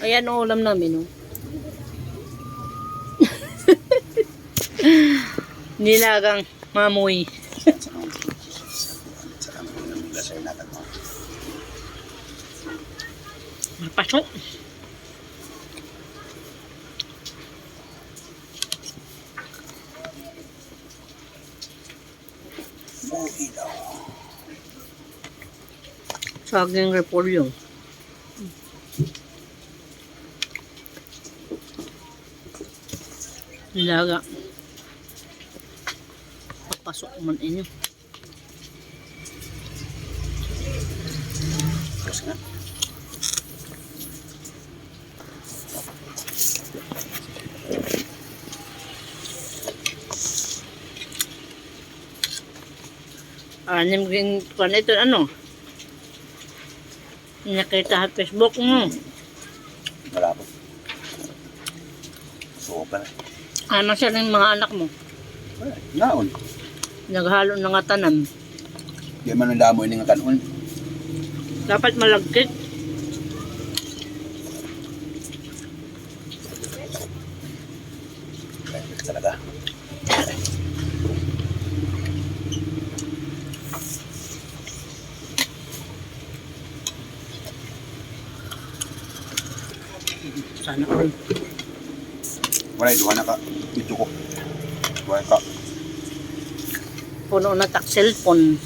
Ayan ang ulam namin, oh. Nilagang mamoy. Pasok. Saging repolyo. Nilaga. Papasok man inyo. Tapos nga. Anim din pa nito ano? Nakita sa Facebook mo. Malapot. Sopa na. Ano siya ng mga anak mo? Wala. Naon. Naghalo ng nga tanan. Di man ang damo ini nga kanon. Dapat malagkit. Kaya talaga. Sana all. Wala duha na ka. Ito ko. Wala ka. Puno na tak cellphone.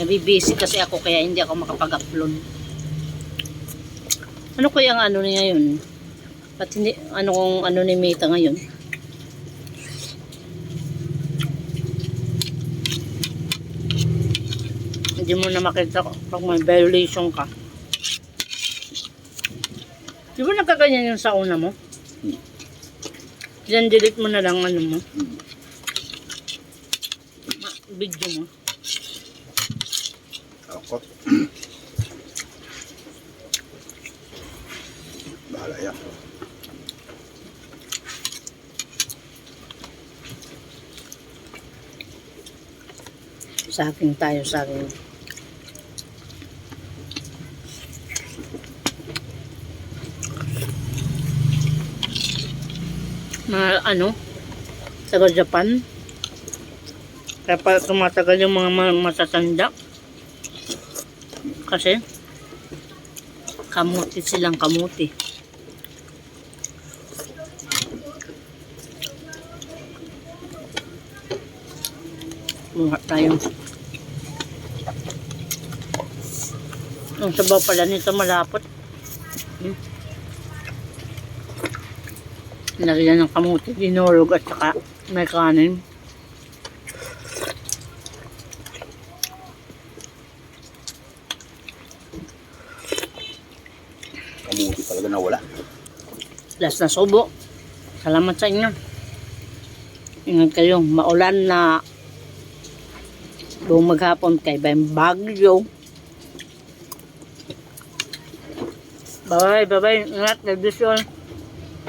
Nabibisi kasi ako kaya hindi ako makapag-upload. Ano kaya ang ano niya yun? Ba't hindi, ano kung ano ni Mita ngayon? Hindi mo na makita ko pag may violation ka. Di ba nagkaganyan yung sa una mo? Hmm. Yan delete mo na lang ano mo. Video mo. Ako. Bahala yan. Sa akin tayo sa akin. Mga ano, taga Japan. Kaya tumatagal yung mga ma- matatanda. Kasi, kamuti silang kamuti. Mukha tayo. Ang sabaw pala nito malapot. Hmm. Lagyan ng kamuti, dinurog at saka may kanin. Kamuti talaga na wala. Last na subo. Salamat sa inyo. Ingat kayo. Maulan na buong maghapon kay Bagyo. Bye bye, bye bye. Ingat, God bless you all.